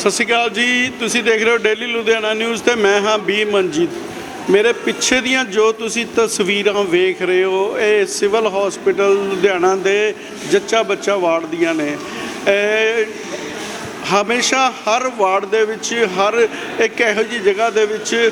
ਸਤਿ ਸ਼੍ਰੀ ਅਕਾਲ ਜੀ, ਤੁਸੀਂ ਦੇਖ ਰਹੇ ਹੋ ਡੇਲੀ ਲੁਧਿਆਣਾ ਨਿਊਜ਼ ਤੇ ਮੈਂ ਹਾਂ ਬੀ ਮਨਜੀਤ। ਮੇਰੇ ਪਿੱਛੇ ਦੀਆਂ ਜੋ ਤੁਸੀਂ ਤਸਵੀਰਾਂ ਵੇਖ ਰਹੇ ਹੋ, ਇਹ ਸਿਵਲ ਹਸਪੀਟਲ ਲੁਧਿਆਣਾ ਦੇ ਜੱਚਾ ਬੱਚਾ ਵਾਰਡ ਦੀਆਂ ਨੇ। ਹਮੇਸ਼ਾ ਹਰ ਵਾਰਡ ਦੇ ਵਿੱਚ, ਹਰ ਇੱਕ ਇਹੋ ਜਿਹੀ ਜਗ੍ਹਾ ਦੇ ਵਿੱਚ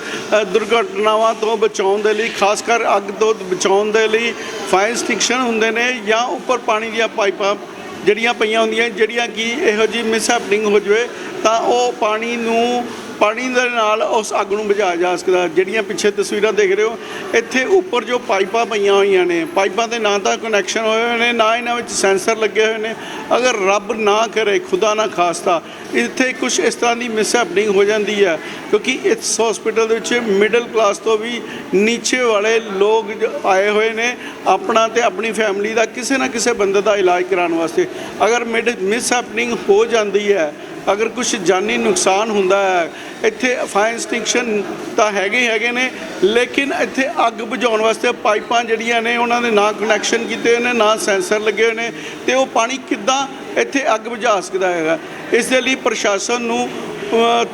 ਦੁਰਘਟਨਾਵਾਂ ਤੋਂ ਬਚਾਉਣ ਦੇ ਲਈ, ਖਾਸ ਕਰ ਅੱਗ ਤੋਂ ਬਚਾਉਣ ਦੇ ਲਈ ਫਾਇਰ ਸਟੇਸ਼ਨ ਹੁੰਦੇ ਨੇ ਜਾਂ ਉੱਪਰ ਪਾਣੀ ਦੀਆਂ ਪਾਈਪਾਂ ਜਿਹੜੀਆਂ ਪਈਆਂ ਹੁੰਦੀਆਂ, ਜਿਹੜੀਆਂ ਕਿ ਇਹੋ ਜਿਹੀ ਮਿਸਹੈਪਨਿੰਗ ਹੋ ਜਾਵੇ ਤਾਂ ਉਹ ਪਾਣੀ ਨੂੰ, ਪਾਣੀ ਦੇ ਨਾਲ ਉਸ ਅੱਗ ਨੂੰ ਬੁਝਾਇਆ ਜਾ ਸਕਦਾ। ਜਿਹੜੀਆਂ ਪਿੱਛੇ ਤਸਵੀਰਾਂ ਦੇਖ ਰਹੇ ਹੋ, ਇੱਥੇ ਉੱਪਰ ਜੋ ਪਾਈਪਾਂ ਪਈਆਂ ਹੋਈਆਂ ਨੇ, ਪਾਈਪਾਂ ਦੇ ਨਾ ਤਾਂ ਕਨੈਕਸ਼ਨ ਹੋਏ ਹੋਏ ਨੇ, ਨਾ ਇਹਨਾਂ ਵਿੱਚ ਸੈਂਸਰ ਲੱਗੇ ਹੋਏ ਨੇ। ਅਗਰ ਰੱਬ ਨਾ ਕਰੇ, ਖੁਦਾ ਨਾ ਖਾਸਤਾ, ਇੱਥੇ ਕੁਝ ਇਸ ਤਰ੍ਹਾਂ ਦੀ ਮਿਸਹੈਪਨਿੰਗ ਹੋ ਜਾਂਦੀ ਹੈ, ਕਿਉਂਕਿ ਇਸ ਹਸਪੀਟਲ ਦੇ ਵਿੱਚ ਮਿਡਲ ਕਲਾਸ ਤੋਂ ਵੀ ਨੀਚੇ ਵਾਲੇ ਲੋਕ ਜ- ਆਏ ਹੋਏ ਨੇ, ਆਪਣਾ ਤੇ ਆਪਣੀ ਫੈਮਿਲੀ ਦਾ ਕਿਸੇ ਨਾ ਕਿਸੇ ਬੰਦੇ ਦਾ ਇਲਾਜ ਕਰਾਉਣ ਵਾਸਤੇ। ਅਗਰ ਮਿਡ ਮਿਸਹੈਪਨਿੰਗ ਹੋ ਜਾਂਦੀ ਹੈ ਅਗਰ ਕੁਝ ਜਾਨੀ ਨੁਕਸਾਨ ਹੁੰਦਾ ਹੈ, ਇੱਥੇ ਫਾਇਰ ਐਕਸਟਿੰਕਸ਼ਨ ਤਾਂ ਹੈਗੇ ਹੈਗੇ ਨੇ, ਲੇਕਿਨ ਇੱਥੇ ਅੱਗ ਬੁਝਾਉਣ ਵਾਸਤੇ ਪਾਈਪਾਂ ਜਿਹੜੀਆਂ ਨੇ, ਉਹਨਾਂ ਦੇ ਨਾ ਕਨੈਕਸ਼ਨ ਕੀਤੇ ਹੋਏ ਨੇ, ਨਾ ਸੈਂਸਰ ਲੱਗੇ ਹੋਏ ਨੇ, ਤੇ ਉਹ ਪਾਣੀ ਕਿੱਦਾਂ ਇੱਥੇ ਅੱਗ ਬੁਝਾ ਸਕਦਾ ਹੈਗਾ? ਇਸ ਦੇ ਲਈ ਪ੍ਰਸ਼ਾਸਨ ਨੂੰ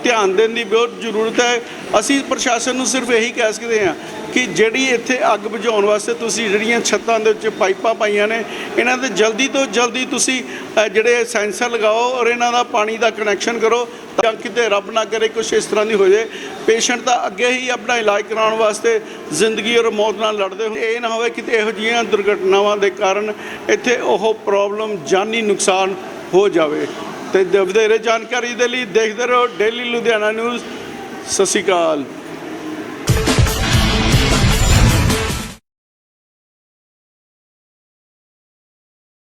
ਧਿਆਨ ਦੇਣ ਦੀ ਬਹੁਤ ਜ਼ਰੂਰਤ ਹੈ। ਅਸੀਂ ਪ੍ਰਸ਼ਾਸਨ ਨੂੰ ਸਿਰਫ ਇਹੀ ਕਹਿ ਸਕਦੇ ਹਾਂ ਕਿ ਜਿਹੜੀ ਇੱਥੇ ਅੱਗ ਬੁਝਾਉਣ ਵਾਸਤੇ ਤੁਸੀਂ ਜਿਹੜੀਆਂ ਛੱਤਾਂ ਦੇ ਉੱਤੇ ਪਾਈਪਾਂ ਪਾਈਆਂ ਨੇ, ਇਹਨਾਂ ਤੇ ਜਲਦੀ ਤੋਂ ਜਲਦੀ ਤੁਸੀਂ ਜਿਹੜੇ ਸੈਂਸਰ ਲਗਾਓ ਔਰ ਇਹਨਾਂ ਦਾ ਪਾਣੀ ਦਾ ਕਨੈਕਸ਼ਨ ਕਰੋ ਤਾਂ ਕਿਤੇ ਰੱਬ ਨਾ ਕਰੇ ਕੁਝ ਇਸ ਤਰ੍ਹਾਂ ਦੀ ਹੋ ਜਾਏ। ਪੇਸ਼ੈਂਟ ਤਾਂ ਅੱਗੇ ਹੀ ਆਪਣਾ ਇਲਾਜ ਕਰਾਉਣ ਵਾਸਤੇ ਜ਼ਿੰਦਗੀ ਔਰ ਮੌਤ ਨਾਲ ਲੜਦੇ ਹੋ ਇਹ ਨਾ ਹੋਵੇ ਕਿਤੇ ਇਹੋ ਜਿਹੀਆਂ ਦੁਰਘਟਨਾਵਾਂ ਦੇ ਕਾਰਨ ਇੱਥੇ ਉਹ ਪ੍ਰੋਬਲਮ ਜਾਨੀ ਨੁਕਸਾਨ ਹੋ ਜਾਵੇ। ਤੇ ਵਧੇਰੇ ਜਾਣਕਾਰੀ ਦੇ ਲਈ ਦੇਖਦੇ ਰਹੋ ਡੇਲੀ ਲੁਧਿਆਣਾ ਨਿਊਜ਼ ਸਤਿ ਸ਼੍ਰੀ ਅਕਾਲ।